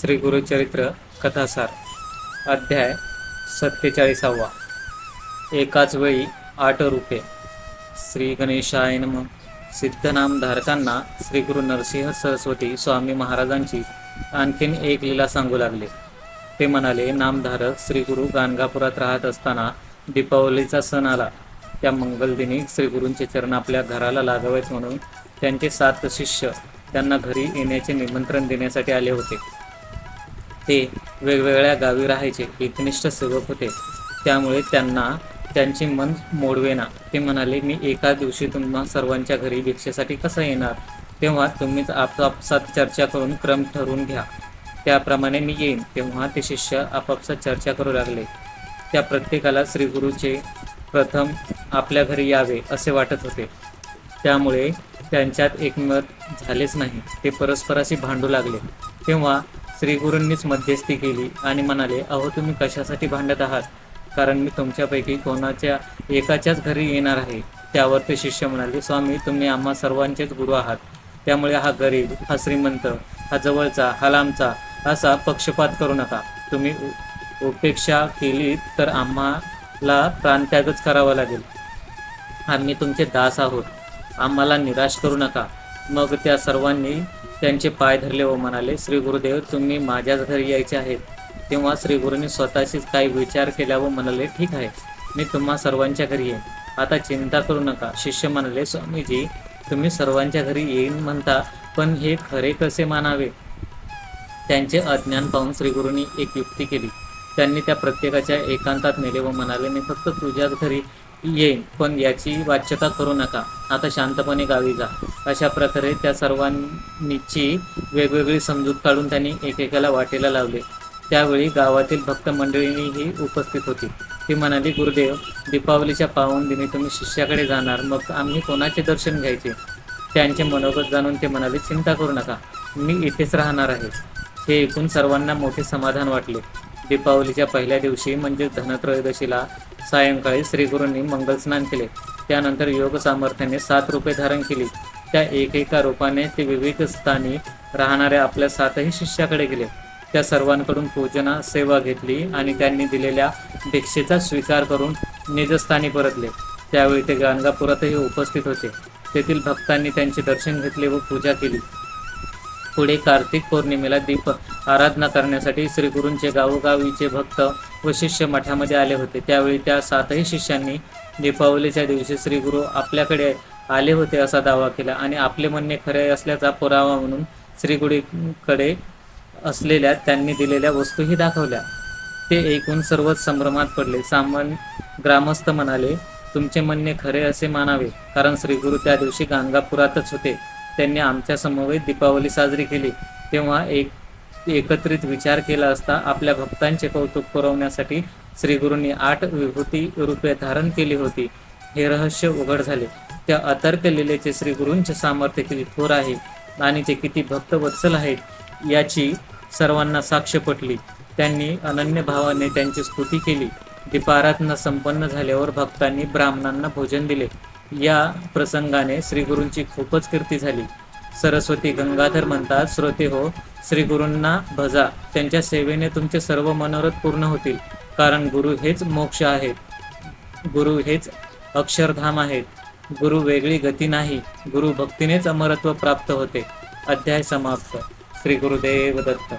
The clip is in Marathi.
श्री गुरुचरित्र कथासार अध्याय सत्तेचाळीसावा. एकाच वेळी आठ रूपे. श्री गणेशाय नम. सिद्धनाम धारकांना श्री गुरु नरसिंह सरस्वती स्वामी महाराजांची आणखीन एक लीला सांगू लागले. ते म्हणाले नामधारक श्री गुरु गाणगापुरात राहत असताना दीपावलीचा सण आला. त्या मंगलदिनी श्री गुरूंचे चरण आपल्या घराला लागावेत म्हणून त्यांचे सात शिष्य त्यांना घरी येण्याचे निमंत्रण देण्यासाठी आले होते. ते वेगवेगळ्या गावी राहायचे. एकनिष्ठ सेवक होते. त्यामुळे त्यांना त्यांचे मन मोडवेना ते म्हणाले मी एका दिवशी तुम्हा सर्वांच्या घरी भिक्षेसाठी कसं येणार? तेव्हा तुम्हीच आपापसात चर्चा करून क्रम ठरवून घ्या. त्याप्रमाणे मी येईन. तेव्हा ते शिष्य आपापसात चर्चा करू लागले. त्या प्रत्येकाला श्रीगुरूचे प्रथम आपल्या घरी यावे असे वाटत होते. त्यामुळे त्यांच्यात एकमत झालेच नाही. ते परस्पराशी भांडू लागले. तेव्हा श्रीगुरूंनीच मध्यस्थी केली आणि म्हणाले अहो तुम्ही कशासाठी भांडत आहात? कारण मी तुमच्यापैकी कोणाच्या एकाच्याच घरी येणार आहे. त्यावर ते शिष्य म्हणाले स्वामी तुम्ही आम्हा सर्वांचेच गुरु आहात. त्यामुळे हा गरीब हा श्रीमंत हा जवळचा हा लांबचा असा पक्षपात करू नका. तुम्ही उ- उपेक्षा केली तर आम्हाला प्राणत्यागच करावा लागेल. आम्ही तुमचे दास आहोत. आम्हाला निराश करू नका. मग त्या सर्वांनी त्यांचे पाय धरले व म्हणाले श्री गुरुदेव तुम्ही माझ्याच घरी यायचे आहेत. तेव्हा श्री गुरुने स्वतःशीच काही विचार केला व म्हणाले ठीक आहे मी तुम्हा सर्वांच्या घरी येईन. आता चिंता करू नका. शिष्य म्हणाले स्वामीजी तुम्ही सर्वांच्या घरी येईन म्हणता पण हे खरे कसे मानावे? त्यांचे अज्ञान पाहून श्रीगुरूंनी एक युक्ती केली. त्यांनी त्या प्रत्येकाच्या एकांतात नेले व म्हणाले मी फक्त तुझ्याच घरी येईन पण याची वाच्यता करू नका. आता शांतपणे गावी जा. अशा प्रकारे त्या सर्वांनीची वेगवेगळी समजूत काढून त्यांनी एकेकाला वाटेला लावले. त्यावेळी गावातील भक्त मंडळींनीही उपस्थित होती. ती म्हणाली गुरुदेव दीपावलीच्या पावन दिनी तुम्ही शिष्याकडे जाणार मग आम्ही कोणाचे दर्शन घ्यायचे? त्यांचे मनोगत जाणून ते म्हणाले चिंता करू नका मी इथेच राहणार आहे. हे ऐकून सर्वांना मोठे समाधान वाटले. दीपावलीच्या पहिल्या दिवशी म्हणजे धनत्रयोदशीला सायंकाळी श्रीगुरूंनी मंगलस्नान केले. त्यानंतर योग सामर्थ्याने सात रूपे धारण केली. त्या एकेका रूपाने ते विविध स्थानी राहणाऱ्या आपल्या सातही शिष्याकडे गेले. त्या सर्वांकडून पूजना सेवा घेतली आणि त्यांनी दिलेल्या दीक्षेचा स्वीकार करून निजस्थानी परतले. त्यावेळी ते गाणगापुरातही उपस्थित होते. तेथील भक्तांनी त्यांचे दर्शन घेतले व पूजा केली. पुढे कार्तिक पौर्णिमेला दीप आराधना करण्यासाठी श्री गुरूंचे गावोगावीचे भक्त व शिष्य मठामध्ये आले होते. त्यावेळी त्या सातही शिष्यांनी दीपावलीच्या दिवशी श्री गुरु आपल्याकडे आले होते असा दावा केला. आणि आपले म्हणणे खरे असल्याचा पुरावा म्हणून श्रीगुडीकडे असलेल्या त्यांनी दिलेल्या वस्तूही दाखवल्या. ते ऐकून सर्वच संभ्रमात पडले. सामान ग्रामस्थ म्हणाले तुमचे म्हणणे खरे असे मानावे कारण श्रीगुरु त्या दिवशी गाणगापुरातच होते. त्यांनी आमच्या समवेत दीपावली साजरी केली. तेव्हा एक एकत्रित विचार केला असता आपल्या भक्तांचे कौतुक पुरवण्यासाठी श्रीगुरूंनी आठ विभूती रूपे धारण केली होती. हे रहस्य उघड झाले. त्या अतर्क लिलेचे श्री गुरूंचे सामर्थ्य किती थोर आहे आणि ते किती भक्त वत्सल आहेत याची सर्वांना साक्ष पटली. त्यांनी अनन्य भावाने त्यांची स्तुती केली. दीपाराधना संपन्न झाल्यावर भक्तांनी ब्राह्मणांना भोजन दिले. या प्रसंगाने श्री गुरूंची खूपच कीर्ती झाली. सरस्वती गंगाधर म्हणतात श्रोते हो श्री गुरूंना भजा. त्यांच्या सेवेने तुमचे सर्व मनोरथ पूर्ण होतील. कारण गुरु हेच मोक्ष आहेत. गुरु हेच अक्षरधाम आहेत. गुरु वेगळी गती नाही. गुरु भक्तीनेच अमरत्व प्राप्त होते. अध्याय समाप्त. श्री गुरुदेव दत्त.